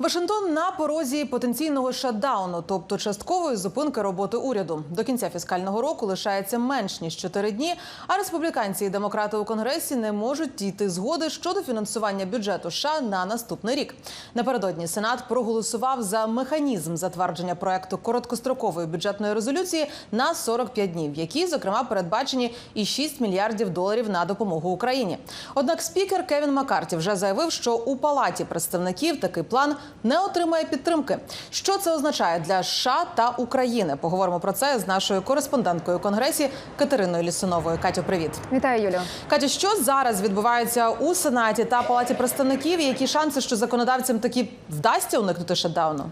Вашингтон на порозі потенційного шатдауну, тобто часткової зупинки роботи уряду. До кінця фіскального року лишається менш ніж 4 дні. А республіканці і демократи у конгресі не можуть дійти згоди щодо фінансування бюджету США на наступний рік. Напередодні Сенат проголосував за механізм затвердження проекту короткострокової бюджетної резолюції на 45 днів, які зокрема передбачені і 6 мільярдів доларів на допомогу Україні. Однак спікер Кевін Маккарті вже заявив, що у палаті представників такий план не отримає підтримки. Що це означає для США та України? Поговоримо про це з нашою кореспонденткою у конгресі Катериною Лісуновою. Катю, привіт. Вітаю, Юлю. Катю, що зараз відбувається у Сенаті та Палаті представників? І які шанси, що законодавцям таки вдасться уникнути шатдауну?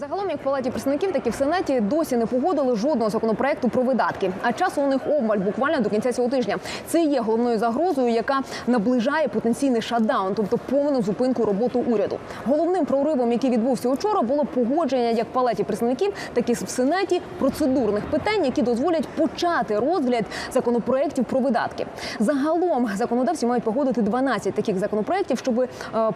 Загалом, як в палаті представників, так і в сенаті досі не погодили жодного законопроекту про видатки. А часу у них обмаль буквально до кінця цього тижня. Це є головною загрозою, яка наближає потенційний шатдаун, тобто повну зупинку роботи уряду. Головним проривом, який відбувся учора, було погодження як в палаті представників, так і в сенаті процедурних питань, які дозволять почати розгляд законопроєктів про видатки. Загалом законодавці мають погодити 12 таких законопроєктів, щоб е,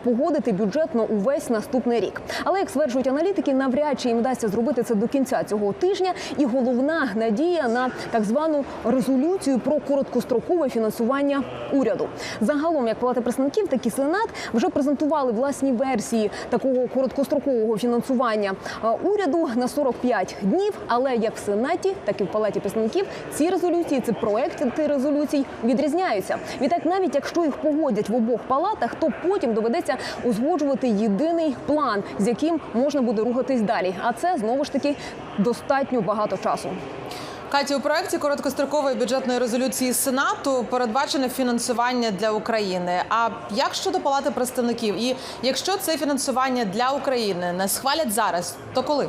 погодити бюджетно увесь наступний рік. Але як стверджують аналітики, навряд чи їм вдасться зробити це до кінця цього тижня. І головна надія на так звану резолюцію про короткострокове фінансування уряду. Загалом, як палата представників, так і сенат вже презентували власні версії такого короткострокового фінансування уряду на 45 днів. Але як в сенаті, так і в палаті представників ці резолюції, це проекти резолюцій відрізняються. Відтак, навіть якщо їх погодять в обох палатах, то потім доведеться узгоджувати єдиний план, з яким можна буде рухатись далі. А це знову ж таки достатньо багато часу. Каті, у проекті короткострокової бюджетної резолюції Сенату передбачене фінансування для України. А як щодо Палати представників? І якщо це фінансування для України не схвалять зараз, то коли?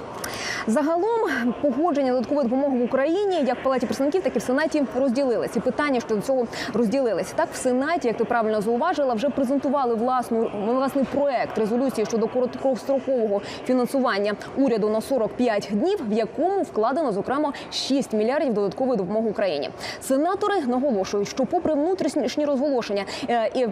Загалом погодження додаткової допомоги в Україні як в палаті представників, так і в сенаті розділилися. І питання щодо цього розділилися. Так в сенаті, як ти правильно зауважила, вже презентували власну власний проект резолюції щодо короткострокового фінансування уряду на 45 днів, в якому вкладено зокрема 6 мільярдів додаткової допомоги Україні. Сенатори наголошують, що попри внутрішні розголошення, е, і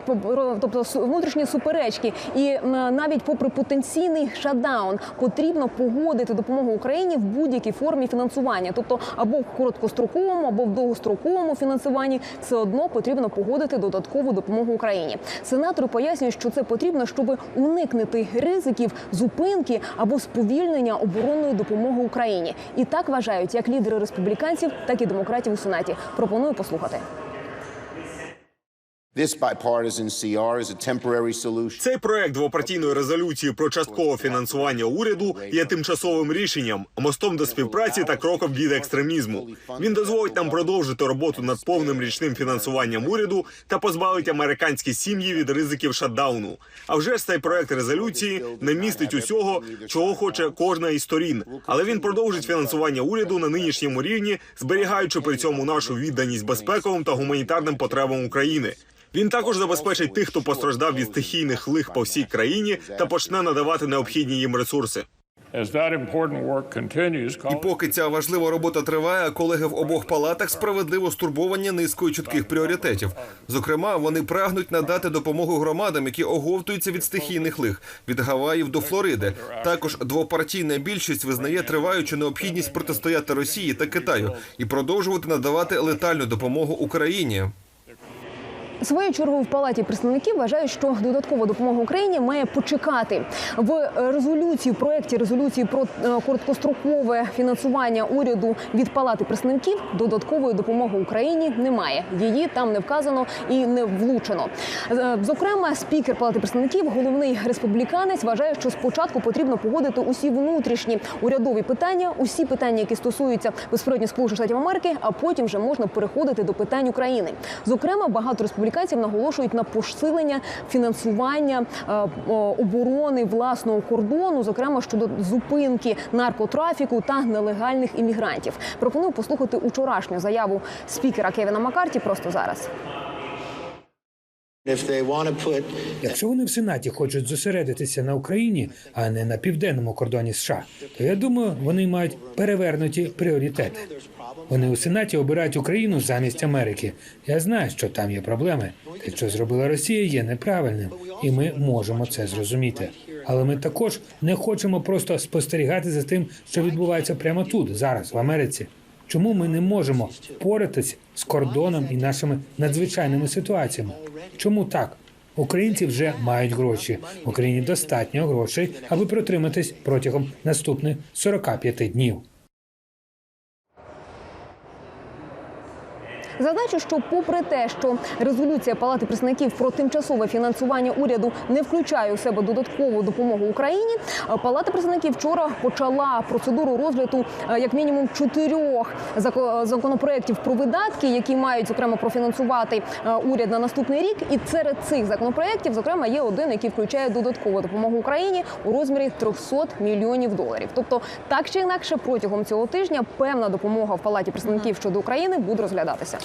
тобто внутрішні суперечки, і навіть попри потенційний шатдаун, потрібно погодити допомогу Україні в будь-якій формі фінансування, тобто або в короткостроковому, або в довгостроковому фінансуванні, все одно потрібно погодити додаткову допомогу Україні. Сенатори пояснюють, що це потрібно, щоб уникнути ризиків зупинки або сповільнення оборонної допомоги Україні. І так вважають як лідери республіканців, так і демократів у сенаті. Пропоную послухати. Цей проект двопартійної резолюції про часткове фінансування уряду є тимчасовим рішенням, мостом до співпраці та кроком від екстремізму. Він дозволить нам продовжити роботу над повним річним фінансуванням уряду та позбавить американські сім'ї від ризиків шатдауну. А вже ж цей проект резолюції не містить усього, чого хоче кожна із сторін, але він продовжить фінансування уряду на нинішньому рівні, зберігаючи при цьому нашу відданість безпековим та гуманітарним потребам України. Він також забезпечить тих, хто постраждав від стихійних лих по всій країні, та почне надавати необхідні їм ресурси. І поки ця важлива робота триває, колеги в обох палатах справедливо стурбовані низкою чітких пріоритетів. Зокрема, вони прагнуть надати допомогу громадам, які оговтуються від стихійних лих від Гаваїв до Флориди. Також двопартійна більшість визнає триваючу необхідність протистояти Росії та Китаю і продовжувати надавати летальну допомогу Україні. Своєю чергою в палаті представників вважають, що додаткова допомога Україні має почекати в резолюції, в проєкті резолюції про е, короткострокове фінансування уряду від палати представників. Додаткової допомоги Україні немає. Її там не вказано і не влучено. Е, Зокрема, спікер палати представників, головний республіканець, вважає, що спочатку потрібно погодити усі внутрішні урядові питання, усі питання, які стосуються безпосередньо Сполучених Штатів Америки, а потім вже можна переходити до питань України. Зокрема, багато республіканців наголошують на посилення фінансування е, оборони власного кордону, зокрема щодо зупинки наркотрафіку та нелегальних іммігрантів. Пропоную послухати учорашню заяву спікера Кевіна Маккарті просто зараз. Якщо вони в Сенаті хочуть зосередитися на Україні, а не на південному кордоні США, то я думаю, вони мають перевернуті пріоритети. Вони у Сенаті обирають Україну замість Америки. Я знаю, що там є проблеми. Те, що зробила Росія, є неправильним, і ми можемо це зрозуміти. Але ми також не хочемо просто спостерігати за тим, що відбувається прямо тут, зараз, в Америці. Чому ми не можемо впоратись з кордоном і нашими надзвичайними ситуаціями? Чому так? Українці вже мають гроші. В Україні достатньо грошей, аби протриматись протягом наступних 45 днів. Зазначу, що попри те, що резолюція Палати представників про тимчасове фінансування уряду не включає у себе додаткову допомогу Україні, е, Палата представників вчора почала процедуру розгляду е, як мінімум чотирьох зако- законопроєктів про видатки, які мають зокрема профінансувати е, уряд на наступний рік. І серед цих законопроєктів, зокрема, є один, який включає додаткову допомогу Україні у розмірі 300 мільйонів доларів. Тобто, так чи інакше, протягом цього тижня певна допомога в Палаті представників щодо України буде розглядатися.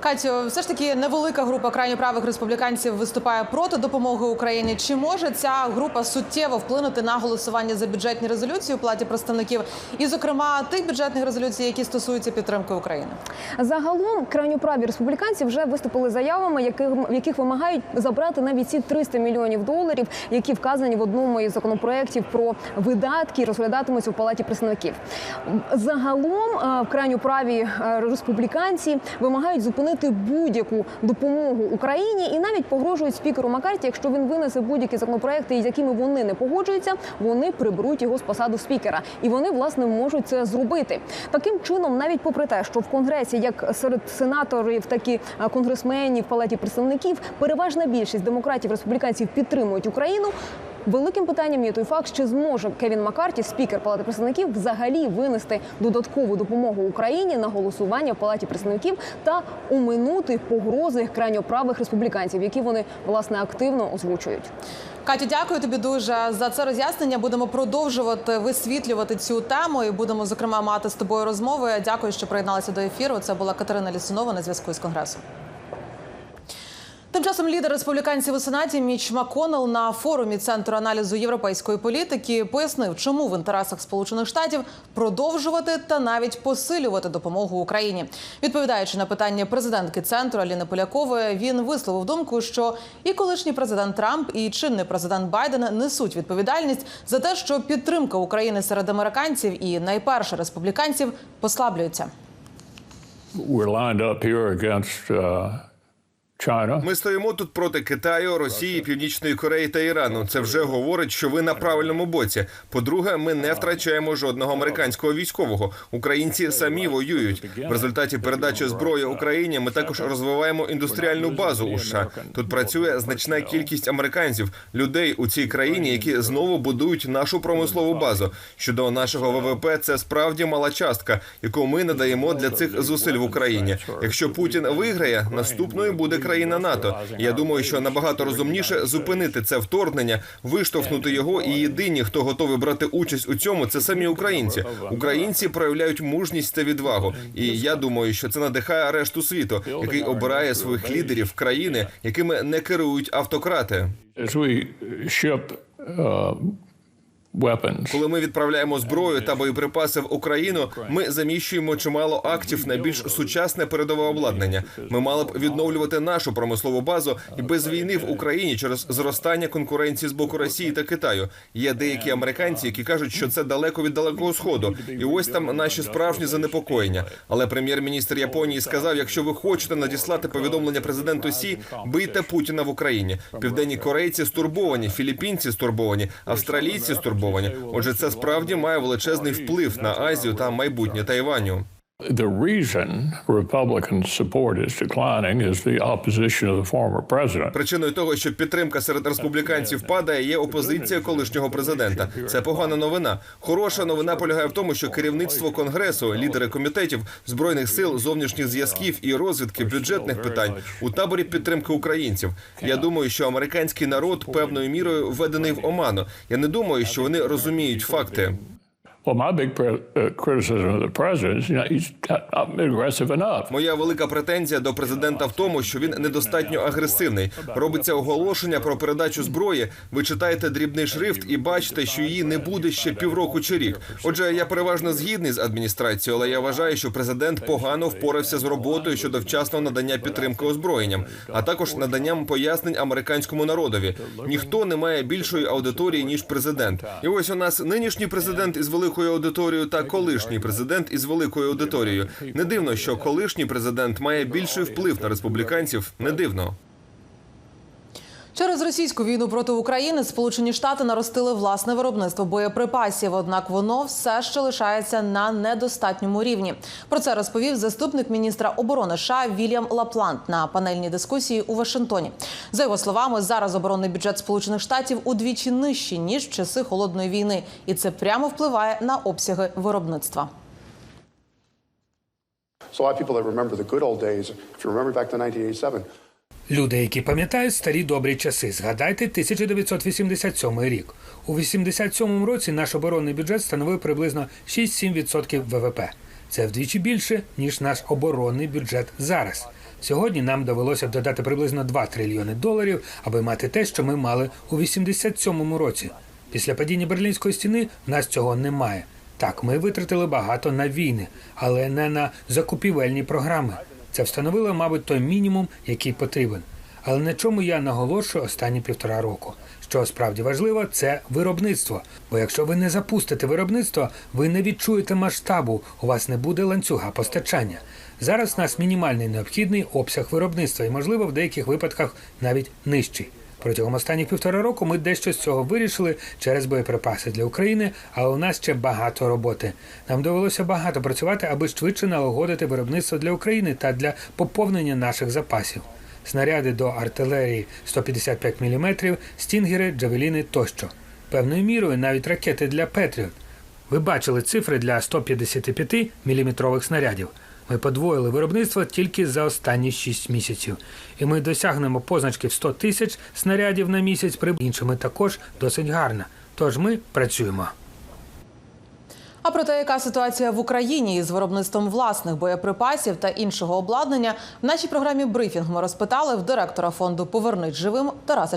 Катю, все ж таки невелика група крайньо правих республіканців виступає проти допомоги Україні. Чи може ця група суттєво вплинути на голосування за бюджетні резолюції у платі представників, і, зокрема, тих бюджетних резолюцій, які стосуються підтримки України? Загалом крайньоправі республіканці вже виступили заявами, яких, в яких вимагають забрати навіть ці 300 мільйонів доларів, які вказані в одному із законопроєктів про видатки, розглядатимуться у палаті представників. Загалом е, крайньоправі е, республіканці вимагають зупинити будь-яку допомогу Україні і навіть погрожують спікеру Маккарті, якщо він винесе будь-які законопроекти, з якими вони не погоджуються, вони приберуть його з посаду спікера, і вони власне можуть це зробити. Таким чином, навіть попри те, що в конгресі, як серед сенаторів, так і е, конгресменів, палаті представників, переважна більшість демократів республіканців підтримують Україну. Великим питанням є той факт, чи зможе Кевін Маккарті, спікер Палати представників, взагалі винести додаткову допомогу Україні на голосування в Палаті представників та оминути погрози крайньоправих республіканців, які вони власне активно озвучують. Катю, дякую тобі дуже за це роз'яснення. Будемо продовжувати висвітлювати цю тему і будемо зокрема мати з тобою розмови. Дякую, що приєдналася до ефіру. Це була Катерина Лісунова на зв'язку з конгресом. Тим часом лідер республіканців у сенаті Міч Маконел на форумі центру аналізу європейської політики пояснив, чому в інтересах Сполучених Штатів продовжувати та навіть посилювати допомогу Україні. Відповідаючи на питання президентки центру Аліни Полякової, він висловив думку, що і колишній президент Трамп, і чинний президент Байден несуть відповідальність за те, що підтримка України серед американців і найперше республіканців послаблюється. We're lined up here against uh. Ми стоїмо тут проти Китаю, Росії, Північної Кореї та Ірану. Це вже говорить, що ви на правильному боці. По-друге, ми не втрачаємо жодного американського військового. Українці самі воюють. В результаті передачі зброї Україні ми також розвиваємо індустріальну базу у США. Тут працює значна кількість американців, людей у цій країні, які знову будують нашу промислову базу. Щодо нашого ВВП, це справді мала частка, яку ми надаємо для цих зусиль в Україні. Якщо Путін виграє, наступною буде країна НАТО. Я думаю, що набагато розумніше зупинити це вторгнення, виштовхнути його. І єдині, хто готовий брати участь у цьому, це самі українці. Українці проявляють мужність та відвагу. І я думаю, що це надихає решту світу, який обирає своїх лідерів країни, якими не керують автократи. As Коли ми відправляємо зброю та боєприпаси в Україну, ми заміщуємо чимало актів на більш сучасне передове обладнання. Ми мали б відновлювати нашу промислову базу і без війни в Україні через зростання конкуренції з боку Росії та Китаю. Є деякі американці, які кажуть, що це далеко від далекого сходу, і ось там наші справжні занепокоєння. Але прем'єр-міністр Японії сказав: якщо ви хочете надіслати повідомлення президенту Сі, бийте Путіна в Україні. Південні корейці стурбовані, філіппінці стурбовані, австралійці стурбовані. Отже, це справді має величезний вплив на Азію та майбутнє Тайваню. The reason Republican support is declining is the opposition of the former president. Причиною того, що підтримка серед республіканців падає, є опозиція колишнього президента. Це погана новина. Хороша новина полягає в тому, що керівництво конгресу, лідери комітетів збройних сил, зовнішніх зв'язків і розвідки бюджетних питань у таборі підтримки українців. Я думаю, що американський народ певною мірою введений в оману. Я не думаю, що вони розуміють факти. Well, my big uh, criticism of the president is, you know, he's not aggressive enough. Моя велика претензія до президента в тому, що він недостатньо агресивний. Робиться оголошення про передачу зброї. Ви читаєте дрібний шрифт і бачите, що її не буде ще півроку чи рік. Отже, я переважно згідний з адміністрацією, але я вважаю, що президент погано впорався з роботою щодо вчасного надання підтримки озброєнням, а також наданням пояснень американському народові. Ніхто не має більшої аудиторії ніж президент. І ось у нас нинішній президент із великою аудиторією та колишній президент із великою аудиторією. Не дивно, що колишній президент має більший вплив на республіканців. Не дивно. Через російську війну проти України Сполучені Штати наростили власне виробництво боєприпасів. Однак воно все ще лишається на недостатньому рівні. Про це розповів заступник міністра оборони США Вільям Лапланд на панельній дискусії у Вашингтоні. За його словами, зараз оборонний бюджет Сполучених Штатів удвічі нижчий ніж в часи холодної війни, і це прямо впливає на обсяги виробництва. So a lot of people that remember the good old days, if you remember back to 1987, Люди, які пам'ятають старі добрі часи, згадайте 1987 рік. У 87 році наш оборонний бюджет становив приблизно 6-7% ВВП. Це вдвічі більше ніж наш оборонний бюджет зараз. Сьогодні нам довелося додати приблизно 2 трильйони доларів, аби мати те, що ми мали у 87 році. Після падіння берлінської стіни в нас цього немає. Так, ми витратили багато на війни, але не на закупівельні програми. Це встановило, мабуть, той мінімум, який потрібен. Але на чому я наголошую останні півтора року. Що справді важливо, це виробництво. Бо якщо ви не запустите виробництво, ви не відчуєте масштабу, у вас не буде ланцюга постачання. Зараз у нас мінімальний необхідний обсяг виробництва і, можливо, в деяких випадках навіть нижчий. Протягом останніх півтора року ми дещо з цього вирішили через боєприпаси для України, але у нас ще багато роботи. Нам довелося багато працювати, аби швидше налагодити виробництво для України та для поповнення наших запасів. Снаряди до артилерії 155 мм, стінгери, джавеліни тощо. Певною мірою навіть ракети для Петріот. Ви бачили цифри для 155 мм снарядів. Ми подвоїли виробництво тільки за останні 6 місяців, і ми досягнемо позначки в 100 тисяч снарядів на місяць при іншими також досить гарна. Тож ми працюємо. А про те, яка ситуація в Україні із виробництвом власних боєприпасів та іншого обладнання, в нашій програмі брифінг ми розпитали в директора фонду Повернись живим Тараса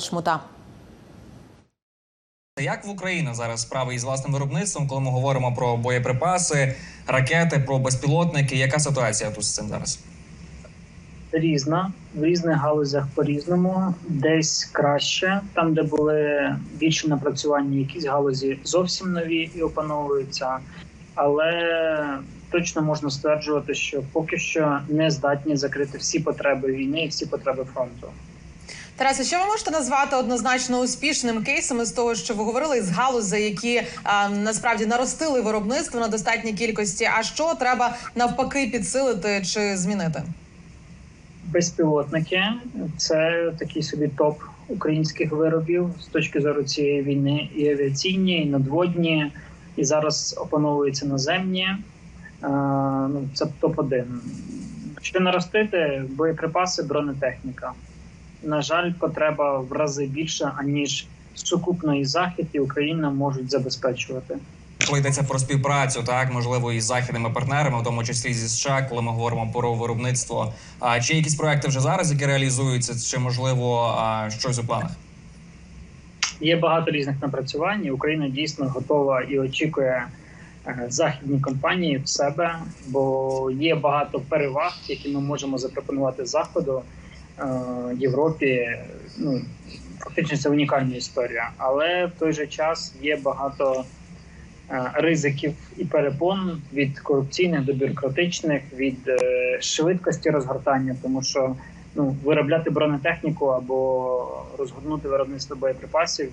Чмута. Як в Україні зараз справи із власним виробництвом, коли ми говоримо про боєприпаси, ракети, про безпілотники? Яка ситуація тут з цим зараз? різна в різних галузях по-різному, десь краще, там, де були більше напрацювання, якісь галузі зовсім нові і опановуються, але точно можна стверджувати, що поки що не здатні закрити всі потреби війни і всі потреби фронту. Тарасе, що ви можете назвати однозначно успішним кейсом із того, що ви говорили з галузей, які а, насправді наростили виробництво на достатній кількості? А що треба навпаки підсилити чи змінити? Безпілотники це такий собі топ українських виробів з точки зору цієї війни, і авіаційні, і надводні, і зараз опановуються наземні. Ну, це топ 1 Що наростити боєприпаси, бронетехніка. На жаль, потреба в рази більша аніж сукупної захід і Україна можуть забезпечувати. Коли йдеться про співпрацю, так можливо, із західними партнерами, в тому числі зі США, коли ми говоримо про виробництво. А чи якісь проекти вже зараз, які реалізуються, чи можливо а, щось у планах? Є багато різних напрацювань. Україна дійсно готова і очікує е, західні компанії в себе, бо є багато переваг, які ми можемо запропонувати заходу Європі. Ну фактично це унікальна історія, але в той же час є багато е, ризиків і перепон від корупційних до бюрократичних, від е, швидкості розгортання, тому що ну, виробляти бронетехніку або розгорнути виробництво боєприпасів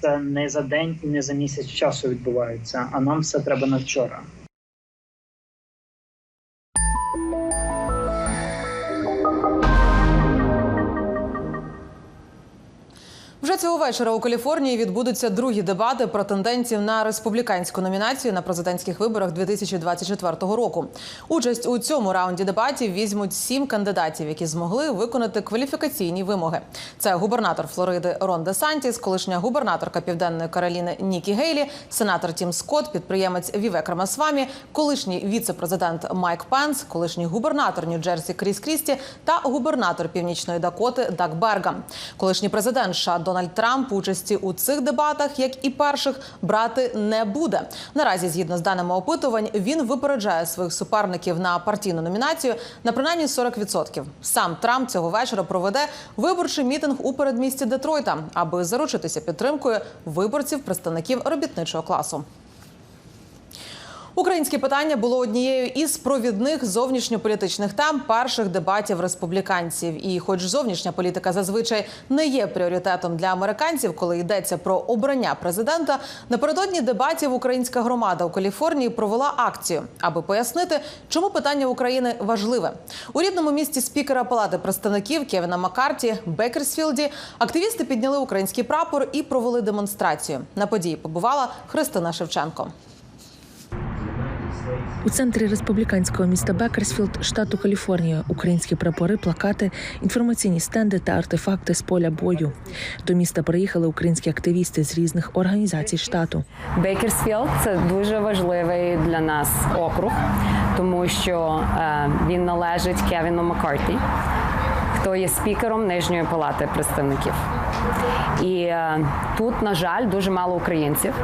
це не за день і не за місяць часу відбувається, а нам все треба на вчора. Цього вечора у Каліфорнії відбудуться другі дебати претендентів на республіканську номінацію на президентських виборах 2024 року. Участь у цьому раунді дебатів візьмуть сім кандидатів, які змогли виконати кваліфікаційні вимоги. Це губернатор Флориди Рон Де Сантіс, колишня губернаторка Південної Кароліни Нікі Гейлі, сенатор Тім Скотт, підприємець Вівек Рамасвамі, колишній віце-президент Майк Пенс, колишній губернатор Нью-Джерсі Кріс Крісті та губернатор Північної Дакоти Даг Бергам. Колишній президент США Дональд Трамп участі у цих дебатах, як і перших, брати не буде. Наразі, згідно з даними опитувань, він випереджає своїх суперників на партійну номінацію на принаймні 40%. Сам Трамп цього вечора проведе виборчий мітинг у передмісті Детройта, аби заручитися підтримкою виборців представників робітничого класу. Українське питання було однією із провідних зовнішньополітичних тем перших дебатів республіканців. І, хоч зовнішня політика зазвичай не є пріоритетом для американців, коли йдеться про обрання президента, напередодні дебатів українська громада у Каліфорнії провела акцію, аби пояснити, чому питання України важливе. У рідному місті спікера Палати представників Кевіна Маккарті Бекерсфілді активісти підняли український прапор і провели демонстрацію. На події побувала Христина Шевченко. У центрі республіканського міста Бекерсфілд, штату Каліфорнія, українські прапори, плакати, інформаційні стенди та артефакти з поля бою. До міста приїхали українські активісти з різних організацій штату. Бейкерсфілд це дуже важливий для нас округ, тому що е, він належить Кевіну Маккарті, хто є спікером Нижньої палати представників. І е, тут, на жаль, дуже мало українців.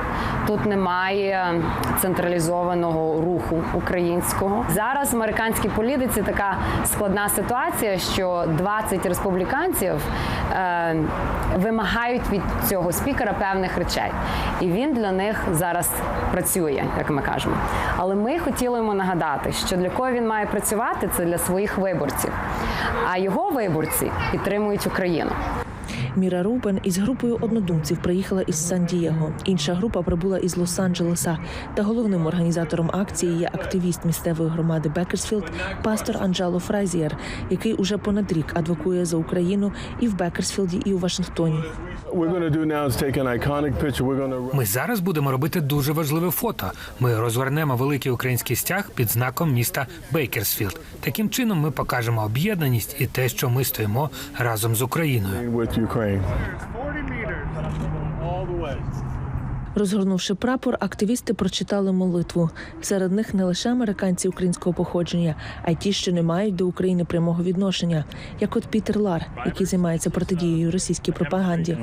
Тут немає централізованого руху українського. Зараз в американській політиці така складна ситуація, що 20 республіканців е, вимагають від цього спікера певних речей, і він для них зараз працює, як ми кажемо. Але ми хотіли йому нагадати, що для кого він має працювати, це для своїх виборців. А його виборці підтримують Україну. Міра Рубен із групою однодумців приїхала із Сан-Дієго. Інша група прибула із Лос-Анджелеса. Та головним організатором акції є активіст місцевої громади Бекерсфілд, пастор Анджело Фразієр, який уже понад рік адвокує за Україну і в Бекерсфілді, і у Вашингтоні. Ми зараз будемо робити дуже важливе фото. Ми розвернемо великий український стяг під знаком міста Бейкерсфілд. Таким чином ми покажемо об'єднаність і те, що ми стоїмо разом з Україною. anyway. 40 meters all the way. Розгорнувши прапор, активісти прочитали молитву. Серед них не лише американці українського походження, а й ті, що не мають до України прямого відношення, як от Пітер Лар, який займається протидією російській пропаганді.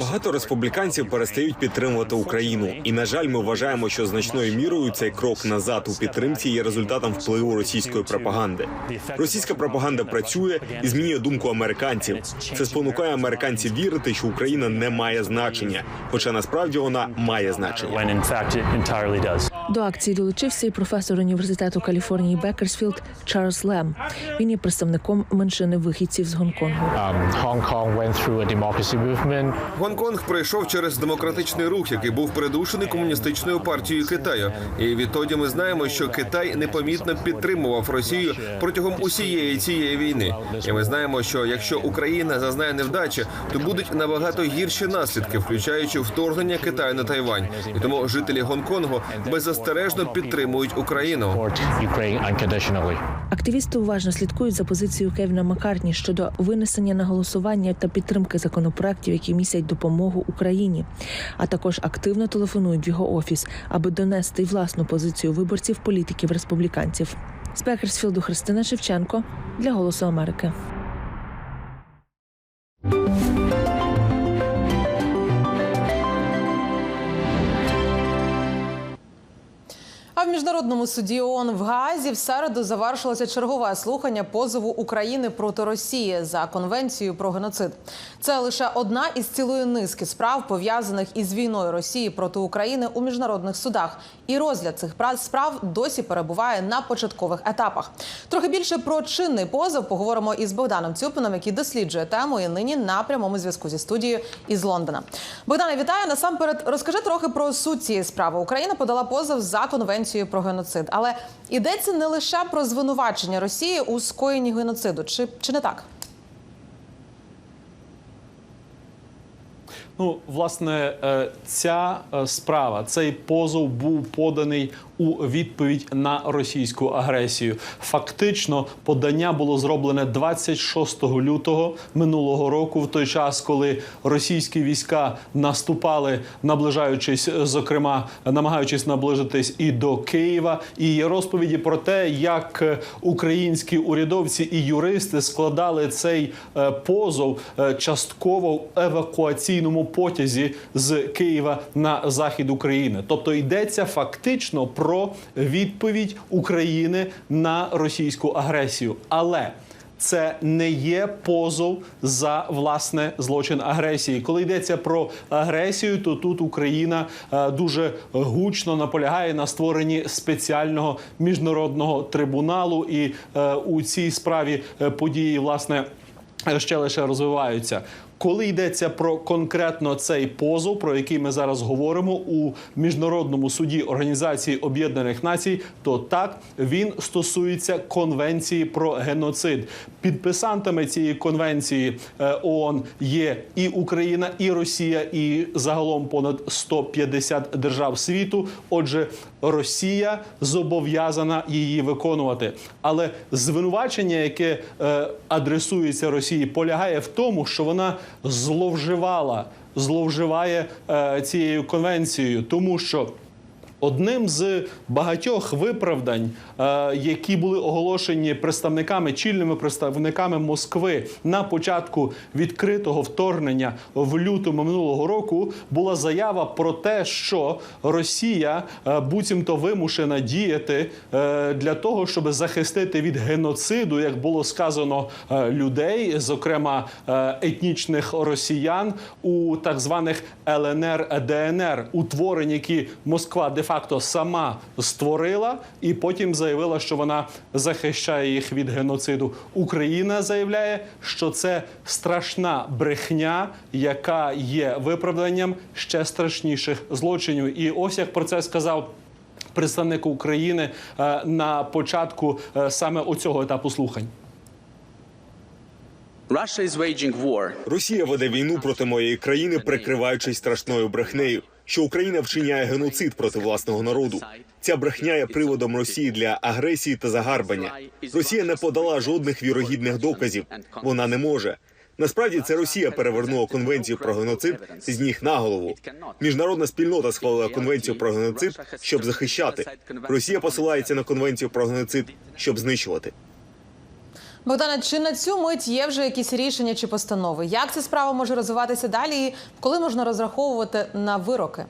Багато республіканців перестають підтримувати Україну, і на жаль, ми вважаємо, що значною мірою цей крок назад у підтримці є результатом впливу російської пропаганди. Російська пропаганда працює і змінює думку американців. Це спонукає американців вірити, що Україна не має значення, хоча насправді вона має значення. До акції долучився і професор університету Каліфорнії Бекерсфілд Чарльз Лем. Він є представником меншини вихідців з Гонконгу. Гонконг пройшов через демократичний рух, який був придушений комуністичною партією Китаю. І відтоді ми знаємо, що Китай непомітно підтримував Росію протягом усієї цієї війни. І ми знаємо, що якщо Україна зазнає невдачі, то будуть набагато гірші наслідки, включаючи вторгнення Китаю на Тайвань. І тому жителі Гонконгу беззастережно підтримують Україну. Активісти уважно слідкують за позицією Кевіна Маккартні щодо винесення на голосування та підтримки законопроектів, які містять допомогу Україні, а також активно телефонують в його офіс, аби донести власну позицію виборців політиків республіканців. З Бекерсфілду Христина Шевченко для Голосу Америки. Міжнародному суді ООН в Гаазі в середу завершилося чергове слухання позову України проти Росії за конвенцією про геноцид. Це лише одна із цілої низки справ пов'язаних із війною Росії проти України у міжнародних судах. І розгляд цих прав- справ досі перебуває на початкових етапах. Трохи більше про чинний позов поговоримо із Богданом Цюпином, який досліджує тему і нині на прямому зв'язку зі студією із Лондона. Богдане, вітаю. Насамперед, розкажи трохи про суть цієї справи. Україна подала позов за конвенцією Росію про геноцид, але йдеться не лише про звинувачення Росії у скоєнні геноциду, чи, чи не так? Ну, власне, е, ця е, справа, цей позов був поданий у відповідь на російську агресію. Фактично, подання було зроблене 26 лютого минулого року, в той час, коли російські війська наступали, наближаючись, зокрема, намагаючись наближитись і до Києва. І є розповіді про те, як е, українські урядовці і юристи складали цей е, позов е, частково в евакуаційному потязі з Києва на захід України. Тобто йдеться фактично про відповідь України на російську агресію, але це не є позов за власне злочин агресії. Коли йдеться про агресію, то тут Україна е, дуже гучно наполягає на створенні спеціального міжнародного трибуналу, і е, у цій справі е, події власне ще лише розвиваються. Коли йдеться про конкретно цей позов, про який ми зараз говоримо у міжнародному суді Організації Об'єднаних Націй, то так він стосується конвенції про геноцид. Підписантами цієї конвенції е, ООН є і Україна, і Росія, і загалом понад 150 держав світу. Отже, Росія зобов'язана її виконувати. Але звинувачення, яке е, адресується Росії, полягає в тому, що вона зловживала, зловживає е, цією конвенцією, тому що. Одним з багатьох виправдань, е, які були оголошені представниками чільними представниками Москви на початку відкритого вторгнення в лютому минулого року, була заява про те, що Росія е, буцімто вимушена діяти е, для того, щоб захистити від геноциду, як було сказано, людей, зокрема етнічних росіян у так званих ЛНР ДНР, утворень, які Москва де-факто сама створила, і потім заявила, що вона захищає їх від геноциду. Україна заявляє, що це страшна брехня, яка є виправданням ще страшніших злочинів. І ось як про це сказав. Представник України е, на початку е, саме оцього етапу слухань. Росія веде війну проти моєї країни, прикриваючись страшною брехнею, що Україна вчиняє геноцид проти власного народу. Ця брехня є приводом Росії для агресії та загарбання. Росія не подала жодних вірогідних доказів. Вона не може. Насправді це Росія перевернула конвенцію про геноцид з ніг на голову. Міжнародна спільнота схвалила конвенцію про геноцид, щоб захищати. Росія посилається на конвенцію про геноцид, щоб знищувати. Богдана, чи на цю мить є вже якісь рішення чи постанови? Як ця справа може розвиватися далі? І коли можна розраховувати на вироки?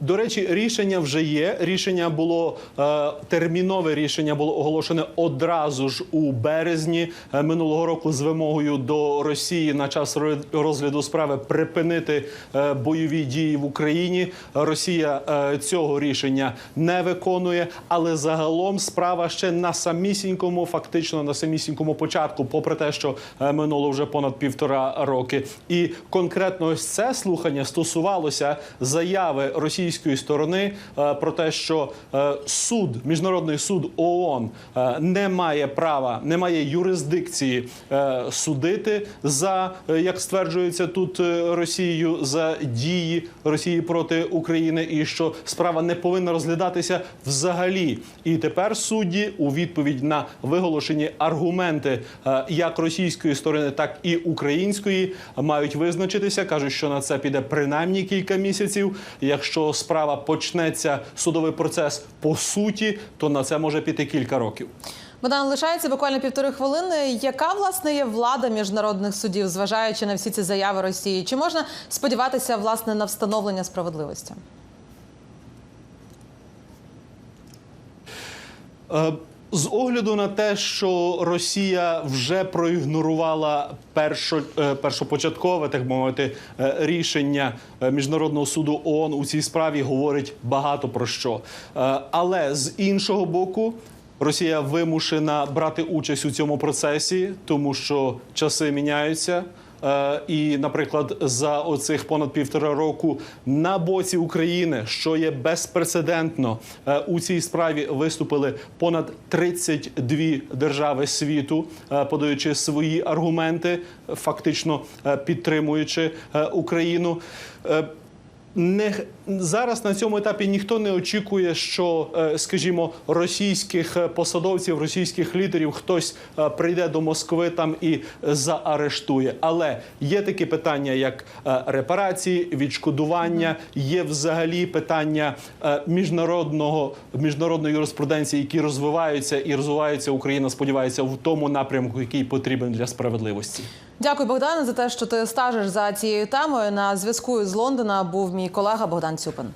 До речі, рішення вже є. Рішення було е, термінове рішення було оголошене одразу ж у березні е, минулого року з вимогою до Росії на час ро- розгляду справи припинити е, бойові дії в Україні. Росія е, цього рішення не виконує, але загалом справа ще на самісінькому, фактично на самісінькому початку, попри те, що е, минуло вже понад півтора роки. І конкретно ось це слухання стосувалося заяви російської сторони е, про те, що е, суд, міжнародний суд ООН е, не має права, не має юрисдикції судити за як стверджується тут Росією за дії Росії проти України, і що справа не повинна розглядатися взагалі. І тепер судді у відповідь на виголошені аргументи як російської сторони, так і української мають визначитися. кажуть, що на це піде принаймні кілька місяців. Якщо справа почнеться судовий процес по суті, то на це може піти кілька років. Богдан, лишається буквально півтори хвилини. Яка власне є влада міжнародних судів, зважаючи на всі ці заяви Росії? Чи можна сподіватися власне на встановлення справедливості? Е, З огляду на те, що Росія вже проігнорувала першо, е, першопочаткове, так мовити, е, рішення е, міжнародного суду ООН у цій справі, говорить багато про що. Але з іншого боку. Росія вимушена брати участь у цьому процесі, тому що часи міняються. Е, і, наприклад, за оцих понад півтора року на боці України, що є безпрецедентно, е, у цій справі виступили понад 32 держави світу, е, подаючи свої аргументи, фактично підтримуючи Україну. Не зараз на цьому етапі ніхто не очікує, що, е, скажімо, російських е, посадовців, російських лідерів хтось е, прийде до Москви там і заарештує. Але є такі питання, як репарації, відшкодування, є взагалі питання міжнародного міжнародної юриспруденції, які розвиваються і розвиваються. Україна сподівається в тому напрямку, який потрібен для справедливості. Дякую, Богдане, за те, що ти стежиш за цією темою. На зв'язку з Лондона був мій колега Богдан Цюпин.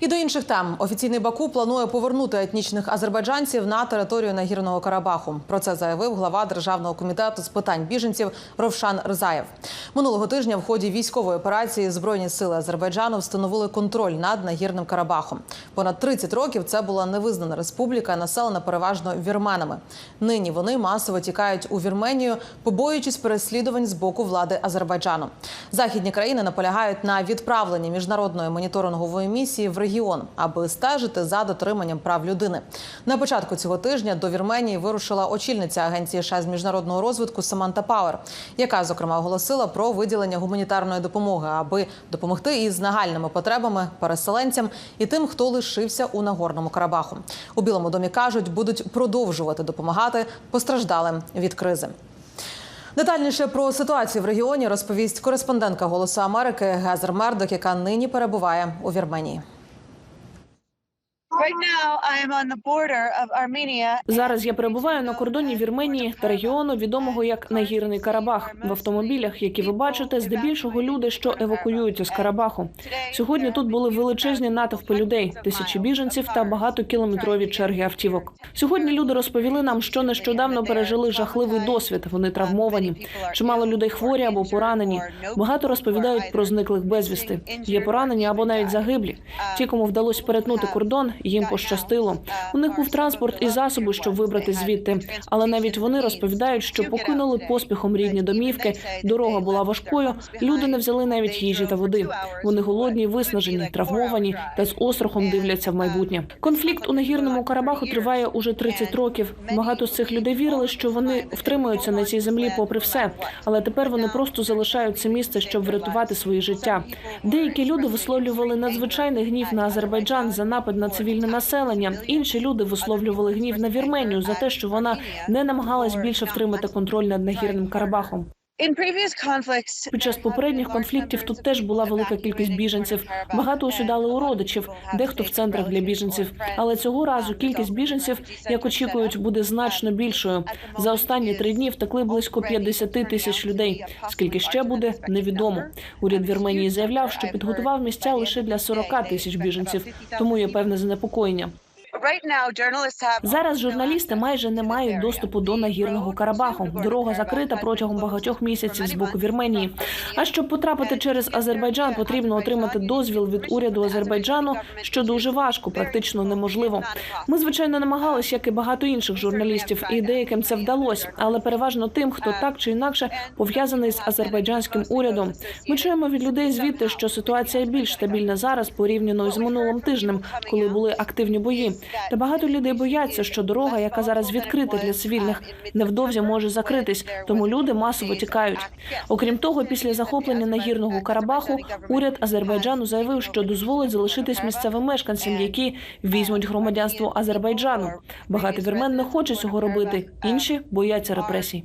І до інших тем офіційний Баку планує повернути етнічних азербайджанців на територію Нагірного Карабаху. Про це заявив глава державного комітету з питань біженців Ровшан Рзаєв. Минулого тижня в ході військової операції збройні сили Азербайджану встановили контроль над Нагірним Карабахом. Понад 30 років це була невизнана республіка, населена переважно вірменами. Нині вони масово тікають у Вірменію, побоюючись переслідувань з боку влади Азербайджану. Західні країни наполягають на відправленні міжнародної моніторингової місії в регіон, аби стежити за дотриманням прав людини. На початку цього тижня до Вірменії вирушила очільниця агенції США з міжнародного розвитку Саманта Пауер, яка зокрема оголосила про виділення гуманітарної допомоги, аби допомогти із нагальними потребами переселенцям і тим, хто лишився у Нагорному Карабаху. У Білому домі кажуть, будуть продовжувати допомагати постраждалим від кризи. Детальніше про ситуацію в регіоні розповість кореспондентка Голосу Америки Гезер Мердок, яка нині перебуває у Вірменії. Зараз я перебуваю на кордоні Вірменії та регіону, відомого як Нагірний Карабах. В автомобілях, які ви бачите, здебільшого люди, що евакуюються з Карабаху. Сьогодні тут були величезні натовпи людей, тисячі біженців та багатокілометрові черги автівок. Сьогодні люди розповіли нам, що нещодавно пережили жахливий досвід. Вони травмовані. Чимало людей хворі або поранені. Багато розповідають про зниклих безвісти. Є поранені або навіть загиблі. Ті, кому вдалося перетнути кордон, їм пощастило. У них був транспорт і засоби, щоб вибрати звідти. Але навіть вони розповідають, що покинули поспіхом рідні домівки. Дорога була важкою. Люди не взяли навіть їжі та води. Вони голодні, виснажені, травмовані та з острахом дивляться в майбутнє. Конфлікт у нагірному Карабаху триває уже 30 років. Багато з цих людей вірили, що вони втримаються на цій землі, попри все. Але тепер вони просто залишають це місце, щоб врятувати свої життя. Деякі люди висловлювали надзвичайний гнів на Азербайджан за напад на цивільне населення. Інші люди висловлювали гнів на Вірменію за те, що вона не намагалась більше втримати контроль над нагірним Карабахом. Під час попередніх конфліктів тут теж була велика кількість біженців. Багато усюдали у родичів, дехто в центрах для біженців. Але цього разу кількість біженців, як очікують, буде значно більшою. За останні три дні втекли близько 50 тисяч людей. Скільки ще буде, невідомо. Уряд Вірменії заявляв, що підготував місця лише для 40 тисяч біженців, тому є певне занепокоєння. Зараз журналісти майже не мають доступу до нагірного Карабаху. Дорога закрита протягом багатьох місяців з боку Вірменії. А щоб потрапити через Азербайджан, потрібно отримати дозвіл від уряду Азербайджану, що дуже важко, практично неможливо. Ми звичайно намагалися, як і багато інших журналістів, і деяким це вдалося, але переважно тим, хто так чи інакше пов'язаний з азербайджанським урядом. Ми чуємо від людей звідти, що ситуація більш стабільна зараз порівняно з минулим тижнем, коли були активні бої. Та багато людей бояться, що дорога, яка зараз відкрита для цивільних, невдовзі може закритись, тому люди масово тікають. Окрім того, після захоплення нагірного Карабаху уряд Азербайджану заявив, що дозволить залишитись місцевим мешканцям, які візьмуть громадянство Азербайджану. Багато вірмен не хоче цього робити, інші бояться репресій.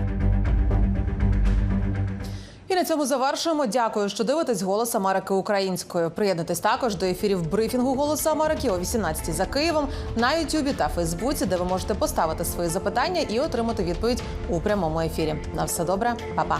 І на цьому завершуємо. Дякую, що дивитесь Голос Америки українською. Приєднуйтесь також до ефірів брифінгу «Голос Америки о 18 за Києвом на Ютубі та Фейсбуці, де ви можете поставити свої запитання і отримати відповідь у прямому ефірі. На все добре, Па-па.